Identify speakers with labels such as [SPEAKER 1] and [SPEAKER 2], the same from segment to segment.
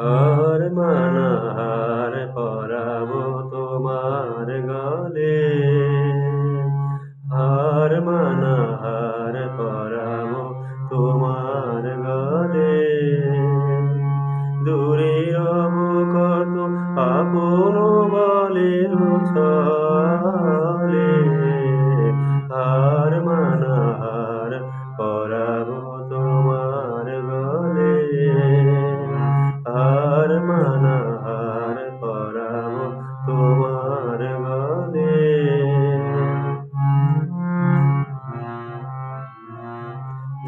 [SPEAKER 1] আর মানা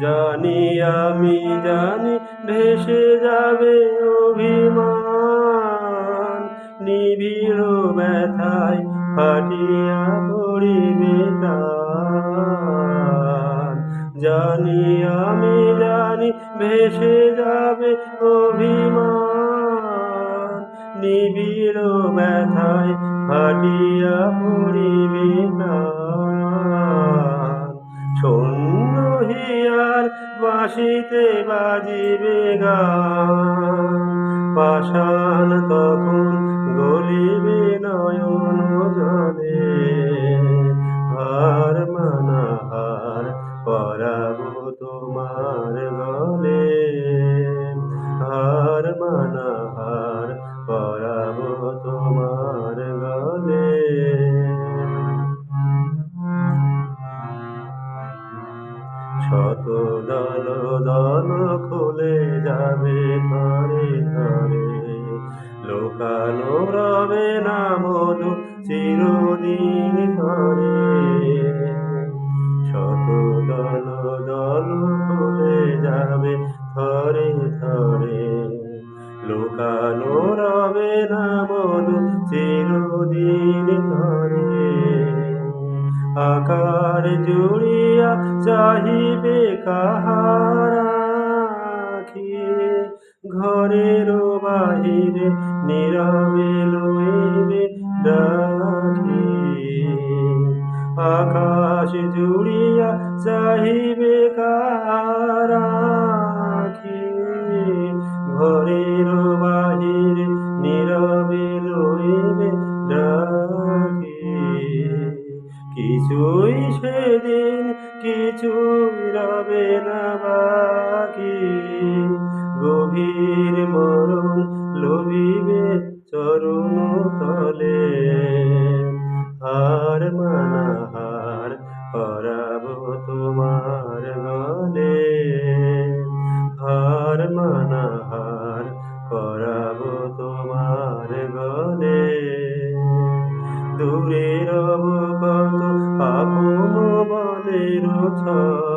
[SPEAKER 1] জানি আমি জানি ভেসে যাবে অভিমান। নিবিড় ব্যথায় ফাটিয়া পড়িবে জানি আমি জানি ভেসে যাবে অভিমান। নিবিড় ব্যথায় ফাটিয়া পড়িবে বাজিবে গান পাষাণ তখন গলিবে নয়ন শত দল দল খুলে যাবে ধরে ধরে। লোকানো রবে না মধু চিরদিন ধরে। শত দল দল খুলে যাবে ধরে ধরে। লোকানো রবে না মধু চিরদিন ধরে। আকার জুড়িয়া চাহিবে কাহারাখি ঘরের বাহিরে নীরবে লইবে ডাকি। আকাশ জুড়িয়া চাহিবে কাহারাখি কিছুই সেদিন কিছুই রবে না বাকি। গভীর মরণ লোভিবে চরণ তলে। water.